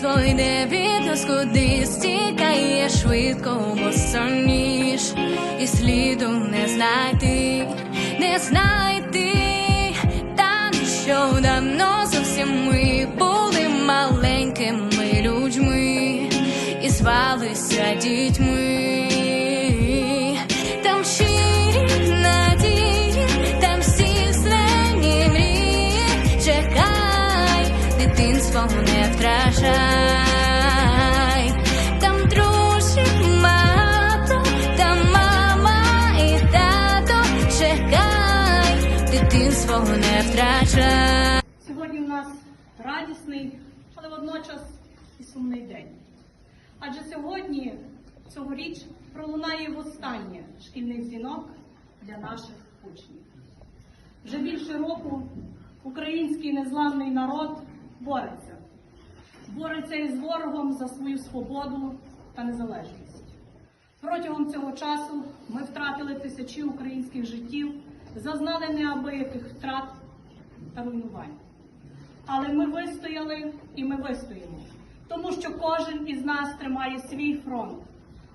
Йде від нас куди стікає швидко, бо соніш, і сліду не знайти, не знайти, та нещодавно зовсім ми були маленькими людьми. І звалися дітьми. Дитинство не втрачай. Сьогодні у нас радісний, але водночас і сумний день. Адже сьогодні, цьогоріч, пролунає востаннє шкільний дзвінок для наших учнів. Вже більше року український незламний народ бореться. Бореться із ворогом за свою свободу та незалежність. Протягом цього часу ми втратили тисячі українських життів, зазнали неабияких втрат та руйнувань. Але ми вистояли і ми вистоїмо, тому що кожен із нас тримає свій фронт.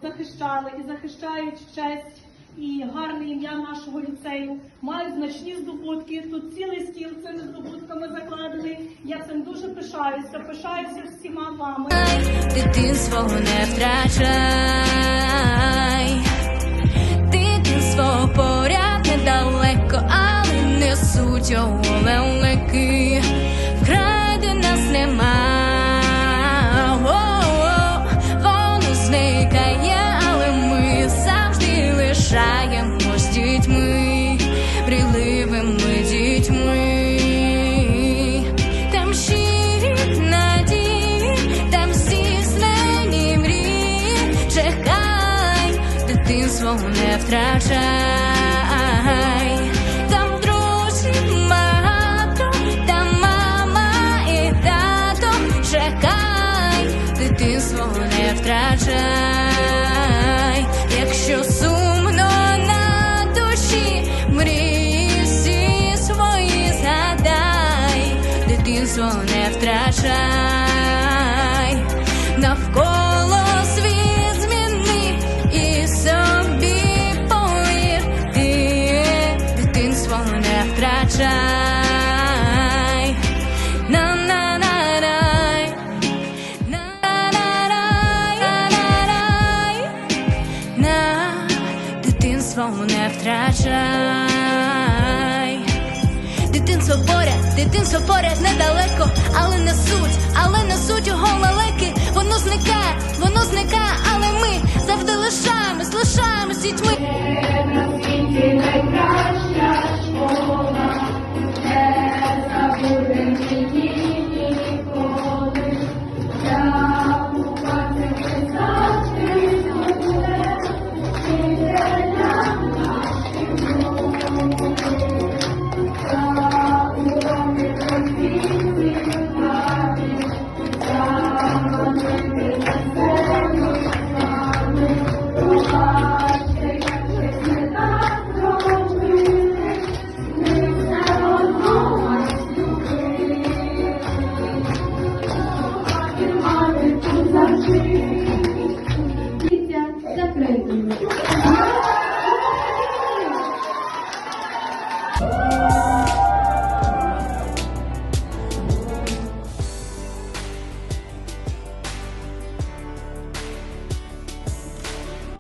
Захищали і захищають честь і гарне ім'я нашого ліцею, мають значні здобутки. Тут цілий стіл цими здобутками закладений. Я цим дуже пишаюся, пишаюся всіма вами. Дитинство не втрачай, не суть його велики. Вкрай де нас нема. Воно зникає, але ми завжди лишаємось дітьми, приливими дітьми. Там щирі там здійснені мрії. Чекай, дитинство не втрачай. Якщо сумно на душі, мрії свої згадай, дитинство не втрачай, свого не втрачай. Дитинство поряд, дитинство поряд недалеко, але не суть, але не суть його лалеки. Воно зникає, воно зникає, але ми завжди лишаємось, лишаємось дітьми. Найкраща школа, не забудемо її. Закритою.